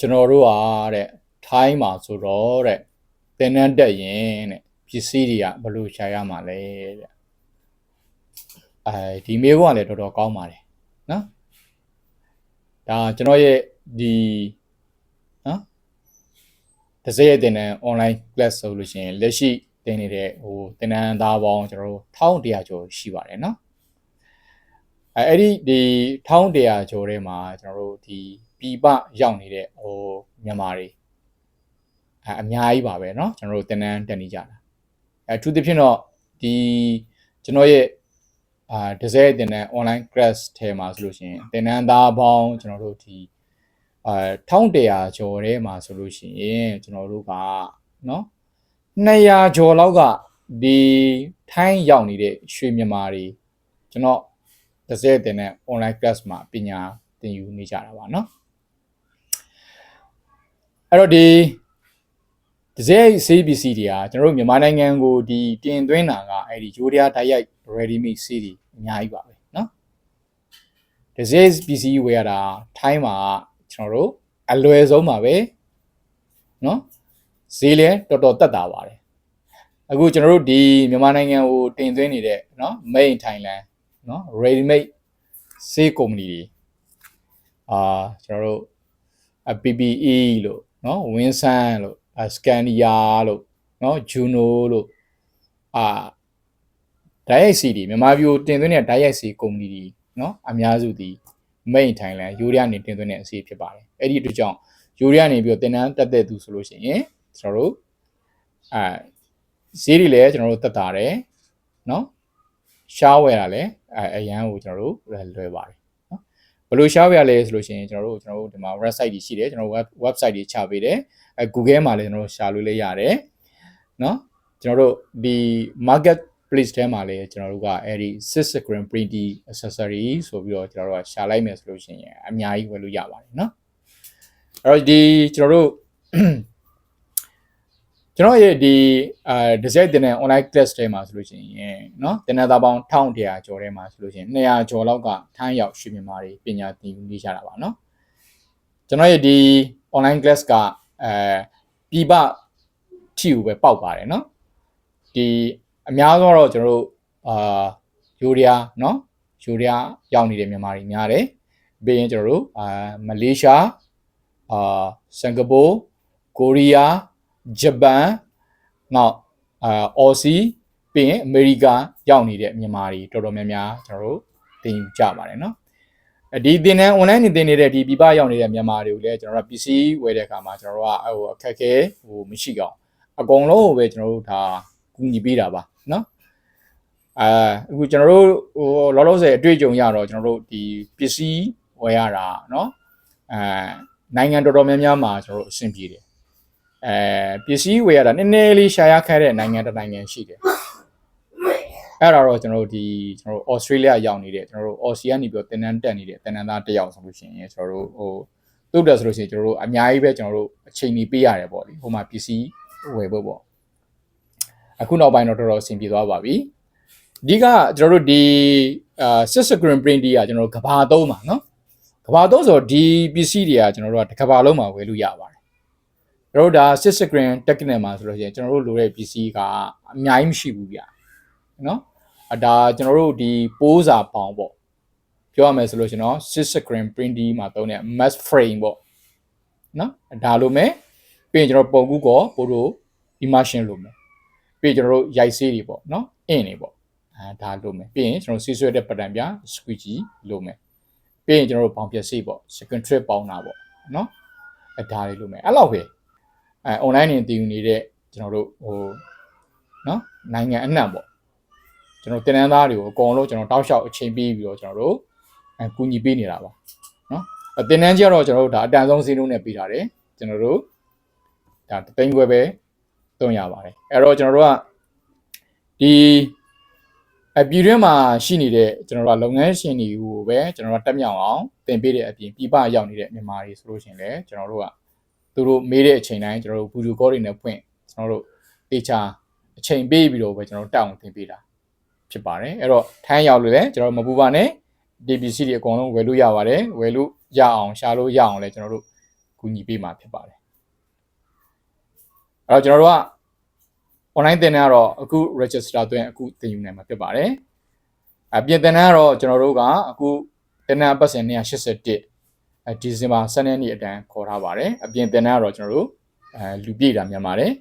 ကျွန်တော်တို့ဟာတဲ့ထိုင်းမှာဆိုတော့တဲ့တင်နန်းတက်ရင်တဲ့ပစ္စည်းတွေကဘယ်လိုရှာရမှာလဲတဲ့အဲဒီမေးခွန်းကလည်းတော်တော်ကောင်းပါတယ်နော်ဒါကျွန်တော်ရဲ့ဒီနော်တစ်စက်ရဲ့တင်နန်း online class ဆိုလို့ရှိရင်လက်ရှိတင်နေတဲ့ဟိုတင်နန်းသားပေါင်းကျွန်တော်တို့1100ကျော်ရှိပါတယ်နော်အဲအဲ့ဒီဒီ1100ကျော်ထဲမှာကျွန်တော်တို့ဒီ ပြည်ပရောက်နေတဲ့ဟိုမြန်မာတွေအဲအများကြီးပါပဲเนาะကျွန်တော်တို့တင်နန်းတက်နေကြတာအဲအထူးသဖြင့်တော့ဒီကျွန်တော်ရဲ့အာတစ်စက်တင်နန်း online class ထဲမှာဆိုလို့ရှိရင်တင်နန်းသားပေါင်းကျွန်တော်တို့ဒီအာ1100ကျော်ထဲမှာဆိုလို့ရှိရင်ကျွန်တော်တို့ကเนาะ200ကျော်လောက်ကဒီထိုင်းရောက်နေတဲ့ရွှေမြန်မာတွေကျွန်တော်တစ်စက်တင်နန်း online class မှာပညာသင်ယူနေကြတာပါเนาะ အဲ့တော့ဒီဒီဇဲ CBC တွေကကျွန်တော်တို့မြန်မာနိုင်ငံကိုဒီတင်သွင်းတာကအဲ့ဒီဂျိုးရီးယားတိုက်ရိုက် ready made စီးတွေအများကြီးပါပဲเนาะဒီဇဲ PC ဝယ်ရတာထိုင်းမှာကျွန်တော်တို့အလွယ်ဆုံးပါပဲเนาะဈေးလည်းတော်တော်တက်တာပါတယ်အခုကျွန်တော်တို့ဒီမြန်မာနိုင်ငံကိုတင်သွင်းနေတဲ့เนาะ Made in Thailand เนาะ ready made စေးကုမ္ပဏီတွေအာကျွန်တော်တို့ PPE လို့ နော်ဝင်းဆန်လို့စကန်ဒီယာလို့နော်ဂျူနိုလို့အာဒိုင်ရိုက်စီဒီမြန်မာပြည်တင်သွင်းတဲ့ဒိုင်ရိုက်စီကုမ္ပဏီတွေနော်အများစုဒီမိန်ထိုင်လန်ယူရီးယားနေတင်သွင်းတဲ့အစီအဖြစ်ပါတယ်အဲ့ဒီအတွက်ကြောင့်ယူရီးယားနေပြီးတော့တင်တန်းတက်တဲ့သူဆိုလို့ရှိရင်ကျွန်တော်တို့အာဈေးတွေလည်းကျွန်တော်တို့တက်တာတယ်နော်ရှားဝယ်တာလည်းအရန်ကိုကျွန်တော်တို့လွယ်ပါတယ် ဘယ်လိုရှားဝယ်ရလဲဆိုလို့ရှိရင်ကျွန်တော်တို့ကျွန်တော်တို့ဒီမှာ website တွေရှိတယ်ကျွန်တော် web website တွေချပေးတယ်အဲ Google မှာလည်းကျွန်တော်တို့ရှာလို့လည်းရတယ်နော်ကျွန်တော်တို့ဒီ market place ထဲမှာလည်းကျွန်တော်တို့ကအဲဒီ six screen printing accessory ဆိုပြီးတော့ကျွန်တော်တို့ကရှာလိုက်မယ်ဆိုလို့ရှိရင်အများကြီးဝယ်လို့ရပါတယ်နော်အဲ့တော့ဒီကျွန်တော်တို့ ကျွန်တော်ရဲ့ဒီအာ design တင်တဲ့ online class ထဲမှာဆိုလို့ရှိရင်เนาะတင်တဲ့သားပေါင်း1100ကျော်ထဲမှာဆိုလို့ရှိရင်200ကျော်လောက်ကထိုင်းရောက်ရွှေမြန်မာတွေပညာသင်ယူနေကြတာပါเนาะကျွန်တော်ရဲ့ဒီ online class ကအဲပြပထီကိုပဲပေါက်ပါတယ်เนาะဒီအများဆုံးတော့ကျွန်တော်တို့အာယူရီးယားเนาะယူရီးယားရောက်နေတဲ့မြန်မာတွေများတယ်ပြီးရင်ကျွန်တော်တို့အာမလေးရှားအာစင်ကာပူကိုရီးယား ဂျပန်နောက်အာအော်စီပြီးရင်အမေရိကရောက်နေတဲ့မြန်မာတွေတော်တော်များများကျွန်တော်တို့သင်ယူကြပါတယ်เนาะဒီသင်တန်း online နေသင်နေတဲ့ဒီပြပရောက်နေတဲ့မြန်မာတွေကိုလည်းကျွန်တော်တို့ PC ဝယ်တဲ့အခါမှာကျွန်တော်တို့ကဟိုအခက်ခဲဟိုမရှိအောင်အကုန်လုံးကိုပဲကျွန်တော်တို့ဒါကူညီပေးတာပါเนาะအာအခုကျွန်တော်တို့ဟိုလောလောဆယ်အတွေ့အကြုံရတော့ကျွန်တော်တို့ဒီပစ္စည်းဝယ်ရတာเนาะအဲနိုင်ငံတော်တော်များများမှာကျွန်တော်တို့အဆင်ပြေတယ် အဲပစ္စည်းဝယ်ရတာနည်းနည်းလေးရှာရခက်တဲ့နိုင်ငံတစ်နိုင်ငံရှိတယ်အဲ့ဒါတော့ကျွန်တော်တို့ဒီကျွန်တော်တို့ဩစတြေးလျရောက်နေတဲ့ကျွန်တော်တို့အော်စီကနေပြီးတော့တင်နန်းတက်နေတဲ့တင်နန်းသားတစ်ယောက်ဆိုလို့ရှိရင်ကျွန်တော်တို့ဟိုတုတ်တယ်ဆိုလို့ရှိရင်ကျွန်တော်တို့အများကြီးပဲကျွန်တော်တို့အချိန်ကြီးပေးရတယ်ပေါ့လေဟိုမှာပစ္စည်းဝယ်ဖို့ပေါ့အခုနောက်ပိုင်းတော့တော်တော်အဆင်ပြေသွားပါပြီအဓိကကျွန်တော်တို့ဒီအာ six screen print ကြီးကကျွန်တော်တို့ကဘာသုံးပါเนาะကဘာသုံးဆိုတော့ဒီပစ္စည်းတွေကကျွန်တော်တို့ကတစ်ကဘာလုံးမှာဝယ်လို့ရပါတယ် ကျွန်တော်တို့ဒါ six screen technique မှာဆိုလို့ရှိရင်ကျွန်တော်တို့လိုတဲ့ပစ္စည်းကအများကြီးမရှိဘူးဗျနော်အဒါကျွန်တော်တို့ဒီပိုးစာပေါင်ပေါ့ပြောရမယ်ဆိုလို့ရှိရင်တော့ six screen printing မှာသုံးတဲ့ mass frame ပေါ့နော်ဒါလိုမယ်ပြီးရင်ကျွန်တော်ပုံကူးကောပို့တို့ immersion လိုမယ်ပြီးရင်ကျွန်တော်တို့ရိုက်ဆေးတွေပေါ့နော် in တွေပေါ့အဲဒါလိုမယ်ပြီးရင်ကျွန်တော်ဆေးဆွဲတဲ့ pattern ပြ squeegee လိုမယ်ပြီးရင်ကျွန်တော်တို့ပေါင်ပြဆေးပေါ့ second trip ပေါင်းတာပေါ့နော်အဲဒါလေးလိုမယ်အဲ့လောက်ပဲ အဲ online နေတည်ယူနေတဲ့ကျွန်တော်တို့ဟိုနော်နိုင်ငံအနှံ့ပေါ့ကျွန်တော်တင်နန်းသားတွေကိုအကုန်လုံးကျွန်တော်တောက်လျှောက်အချိန်ပေးပြီးတော့ကျွန်တော်တို့အကူညီပေးနေတာပါနော်အတင်နန်းကြီးကတော့ကျွန်တော်တို့ဒါအတန်ဆုံးစီးနှုန်းနဲ့ပေးထားတယ်ကျွန်တော်တို့ဒါတသိန်းခွဲပဲသုံးရပါတယ်အဲ့တော့ကျွန်တော်တို့ကဒီအပြည်တွင်းမှာရှိနေတဲ့ကျွန်တော်တို့ကလုပ်ငန်းရှင်တွေကိုပဲကျွန်တော်တို့တက်မြောက်အောင်တင်ပေးတဲ့အပြင်ပြပရောက်နေတဲ့မြန်မာတွေဆိုလို့ရှိရင်လည်းကျွန်တော်တို့က သူတို့မေးတဲ့အချိန်တိုင်းကျွန်တော်တို့ဗီဒီယိုကောတွေနဲ့ဖွင့်ကျွန်တော်တို့တေချာအချိန်ပေးပြီးတော့ပဲကျွန်တော်တို့တောင်းတင်ပေးတာဖြစ်ပါတယ်အဲ့တော့ထိုင်းရောက်လို့လည်းကျွန်တော်မပူပါနဲ့ DPC တွေအကုန်လုံးဝယ်လို့ရပါတယ်ဝယ်လို့ရအောင်ရှာလို့ရအောင်လည်းကျွန်တော်တို့ကူညီပေးမှာဖြစ်ပါတယ်အဲ့တော့ကျွန်တော်တို့က online သင်တန်းကတော့အခု register သွင်းအခုသင်ယူနိုင်မှာဖြစ်ပါတယ်အပြင်သင်တန်းကတော့ကျွန်တော်တို့ကအခုသင်တန်းပတ်စဉ်281 အဲဒီဇင်ဘာ12ရက်နေ့အတန်းခေါ်ထားပါတယ်အပြင်သင်တန်းကတော့ကျွန်တော်တို့အဲလူပြည့်တာမြန်ပါတယ်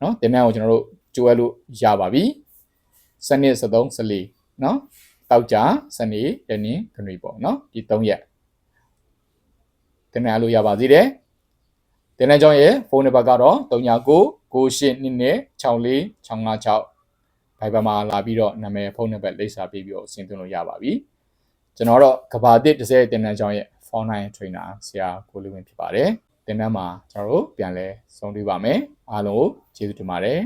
เนาะသင်တန်းကိုကျွန်တော်တို့ကြိုးရလို့ရပါပြီစနစ်73 14เนาะတောက်ကြစနေတနင်္ဂနွေပေါ့เนาะဒီ3ရက်သင်တန်းအလို့ရပါသေးတယ်တင်တဲ့ကြောင့်ရဲ့ဖုန်းနံပါတ်ကတော့39 9822 64656ဘိုင်ဘာမှာလာပြီးတော့နာမည်ဖုန်းနံပါတ်လိပ်စာပေးပြီးတော့ဆင်သွင်းလို့ရပါပြီကျွန်တော်တော့ကဘာတစ်တစ်စဲတင်တဲ့ကြောင့်ရဲ့ phone line trainer ဆရာကိုလူဝင်ဖြစ်ပါတယ်တင်တန်းမှာကျွန်တော်တို့ပြန်လဲဆုံးတွေ့ပါမယ်အားလုံးကိုကျေးဇူးတင်ပါတယ်